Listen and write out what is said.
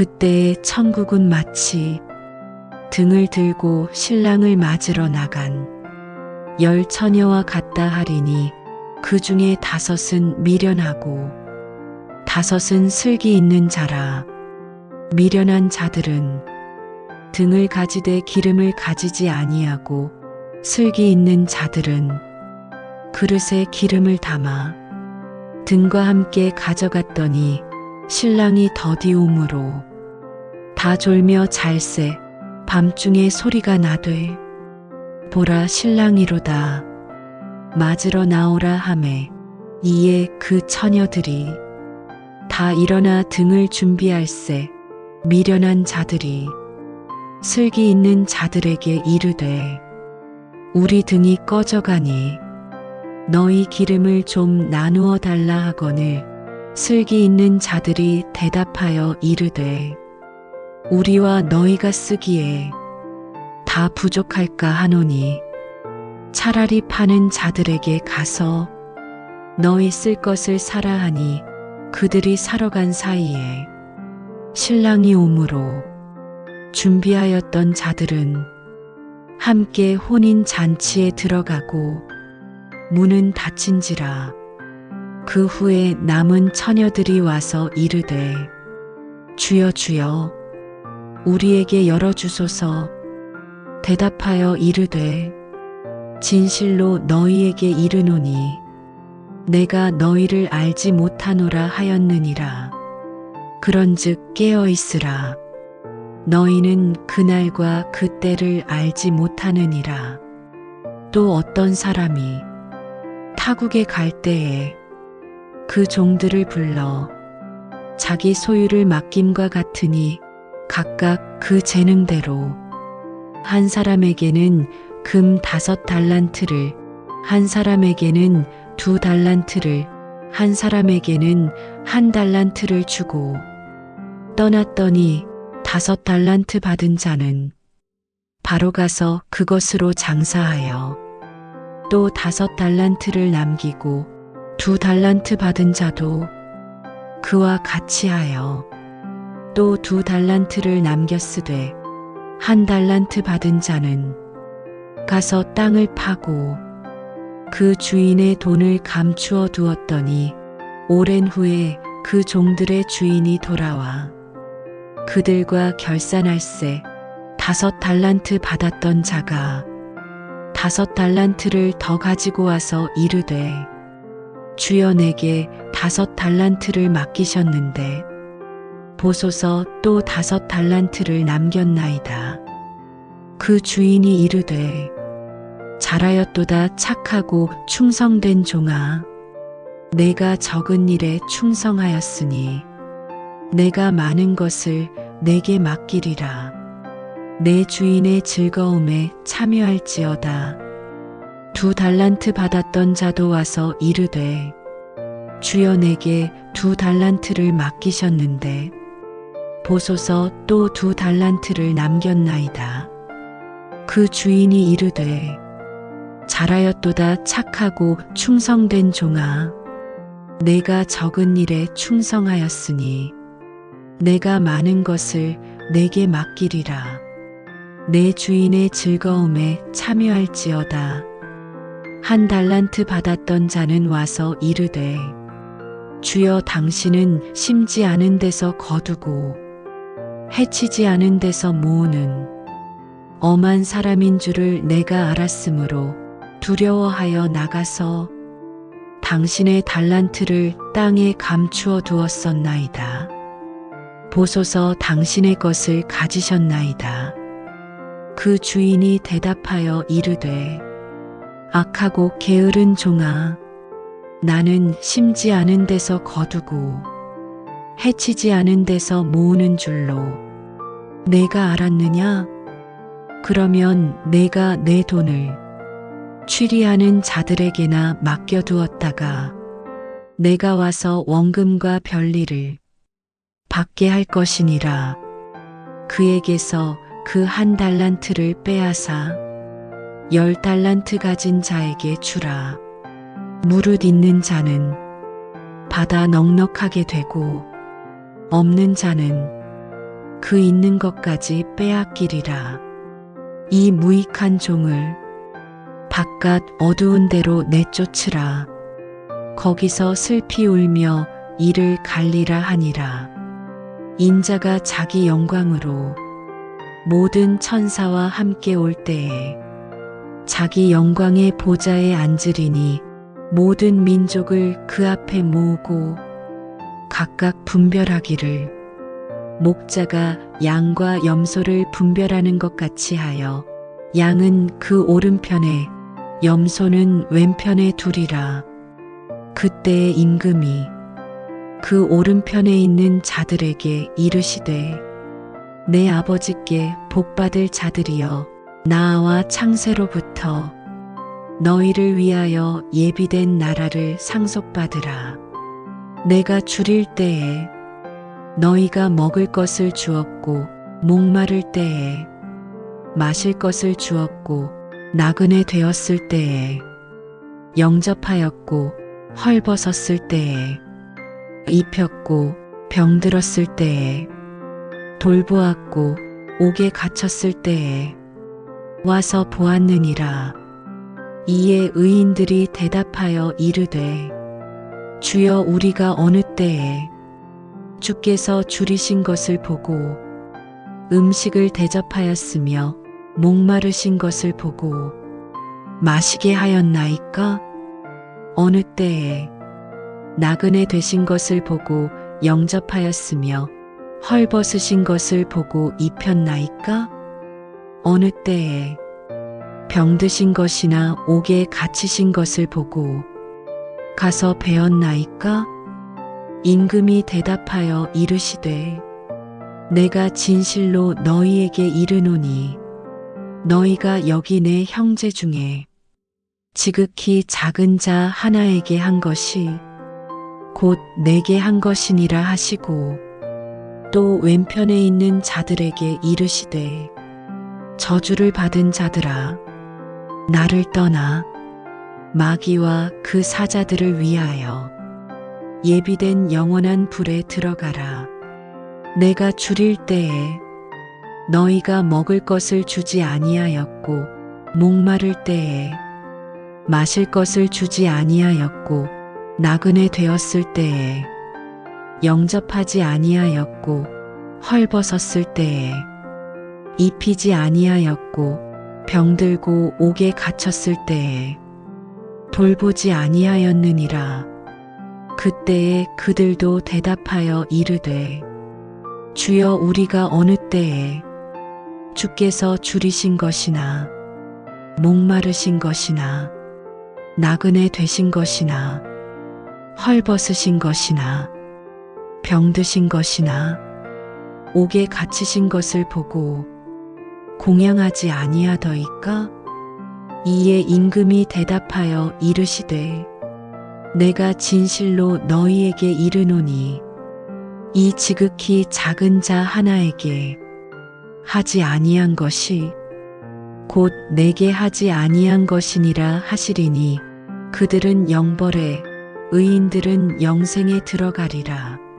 그때의 천국은 마치 등을 들고 신랑을 맞으러 나간 열 처녀와 같다 하리니 그 중에 다섯은 미련하고 다섯은 슬기 있는 자라. 미련한 자들은 등을 가지되 기름을 가지지 아니하고 슬기 있는 자들은 그릇에 기름을 담아 등과 함께 가져갔더니 신랑이 더디움으로 다 졸며 잘새. 밤중에 소리가 나되 보라 신랑이로다. 맞으러 나오라 하매 이에 그 처녀들이 다 일어나 등을 준비할세 미련한 자들이 슬기 있는 자들에게 이르되 우리 등이 꺼져가니 너희 기름을 좀 나누어 달라 하거늘 슬기 있는 자들이 대답하여 이르되 우리와 너희가 쓰기에 다 부족할까 하노니 차라리 파는 자들에게 가서 너희 쓸 것을 사라 하니 그들이 사러 간 사이에 신랑이 오므로 준비하였던 자들은 함께 혼인 잔치에 들어가고 문은 닫힌지라 그 후에 남은 처녀들이 와서 이르되 주여 주여 우리에게 열어주소서. 대답하여 이르되 진실로 너희에게 이르노니 내가 너희를 알지 못하노라 하였느니라. 그런즉 깨어 있으라. 너희는 그날과 그때를 알지 못하느니라. 또 어떤 사람이 타국에 갈 때에 그 종들을 불러 자기 소유를 맡김과 같으니 각각 그 재능대로 한 사람에게는 금 다섯 달란트를 한 사람에게는 두 달란트를 한 사람에게는 한 달란트를 주고 떠났더니 다섯 달란트 받은 자는 바로 가서 그것으로 장사하여 또 다섯 달란트를 남기고 두 달란트 받은 자도 그와 같이 하여 또 두 달란트를 남겼으되 한 달란트 받은 자는 가서 땅을 파고 그 주인의 돈을 감추어 두었더니 오랜 후에 그 종들의 주인이 돌아와 그들과 결산할세 다섯 달란트 받았던 자가 다섯 달란트를 더 가지고 와서 이르되 주여 내게 다섯 달란트를 맡기셨는데 보소서 또 다섯 달란트를 남겼나이다. 그 주인이 이르되 잘하였도다 착하고 충성된 종아. 내가 적은 일에 충성하였으니 내가 많은 것을 내게 맡기리라. 내 주인의 즐거움에 참여할지어다. 두 달란트 받았던 자도 와서 이르되 주여 내게 두 달란트를 맡기셨는데 보소서 또 두 달란트를 남겼나이다. 그 주인이 이르되 잘하였도다 착하고 충성된 종아. 내가 적은 일에 충성하였으니 내가 많은 것을 내게 맡기리라. 내 주인의 즐거움에 참여할지어다. 한 달란트 받았던 자는 와서 이르되 주여 당신은 심지 않은 데서 거두고 해치지 않은 데서 모으는 엄한 사람인 줄을 내가 알았으므로 두려워하여 나가서 당신의 달란트를 땅에 감추어 두었었나이다. 보소서 당신의 것을 가지셨나이다. 그 주인이 대답하여 이르되 악하고 게으른 종아 나는 심지 않은 데서 거두고 해치지 않은 데서 모으는 줄로 내가 알았느냐? 그러면 내가 내 돈을 취리하는 자들에게나 맡겨두었다가 내가 와서 원금과 별리를 받게 할 것이니라. 그에게서 그 한 달란트를 빼앗아 열 달란트 가진 자에게 주라. 무릇 있는 자는 받아 넉넉하게 되고 없는 자는 그 있는 것까지 빼앗기리라. 이 무익한 종을 바깥 어두운 데로 내쫓으라. 거기서 슬피 울며 이를 갈리라 하니라. 인자가 자기 영광으로 모든 천사와 함께 올 때에 자기 영광의 보좌에 앉으리니 모든 민족을 그 앞에 모으고 각각 분별하기를 목자가 양과 염소를 분별하는 것 같이 하여 양은 그 오른편에 염소는 왼편에 두리라. 그때의 임금이 그 오른편에 있는 자들에게 이르시되 내 아버지께 복받을 자들이여 나와 창세로부터 너희를 위하여 예비된 나라를 상속받으라. 내가 줄일 때에 너희가 먹을 것을 주었고 목마를 때에 마실 것을 주었고 나그네 되었을 때에 영접하였고 헐벗었을 때에 입혔고 병들었을 때에 돌보았고 옥에 갇혔을 때에 와서 보았느니라. 이에 의인들이 대답하여 이르되 주여 우리가 어느 때에 주께서 줄이신 것을 보고 음식을 대접하였으며 목마르신 것을 보고 마시게 하였나이까? 어느 때에 나그네 되신 것을 보고 영접하였으며 헐벗으신 것을 보고 입혔나이까? 어느 때에 병드신 것이나 옥에 갇히신 것을 보고 가서 배웠나이까? 임금이 대답하여 이르시되 내가 진실로 너희에게 이르노니 너희가 여기 내 형제 중에 지극히 작은 자 하나에게 한 것이 곧 내게 한 것이니라 하시고 또 왼편에 있는 자들에게 이르시되 저주를 받은 자들아 나를 떠나 마귀와 그 사자들을 위하여 예비된 영원한 불에 들어가라. 내가 줄일 때에 너희가 먹을 것을 주지 아니하였고 목마를 때에 마실 것을 주지 아니하였고 나그네 되었을 때에 영접하지 아니하였고 헐벗었을 때에 입히지 아니하였고 병들고 옥에 갇혔을 때에 돌보지 아니하였느니라. 그때에 그들도 대답하여 이르되 주여 우리가 어느 때에 주께서 줄이신 것이나 목마르신 것이나 나그네 되신 것이나 헐벗으신 것이나 병드신 것이나 옥에 갇히신 것을 보고 공양하지 아니하더이까? 이에 임금이 대답하여 이르시되 내가 진실로 너희에게 이르노니 이 지극히 작은 자 하나에게 하지 아니한 것이 곧 내게 하지 아니한 것이니라 하시리니 그들은 영벌에 의인들은 영생에 들어가리라.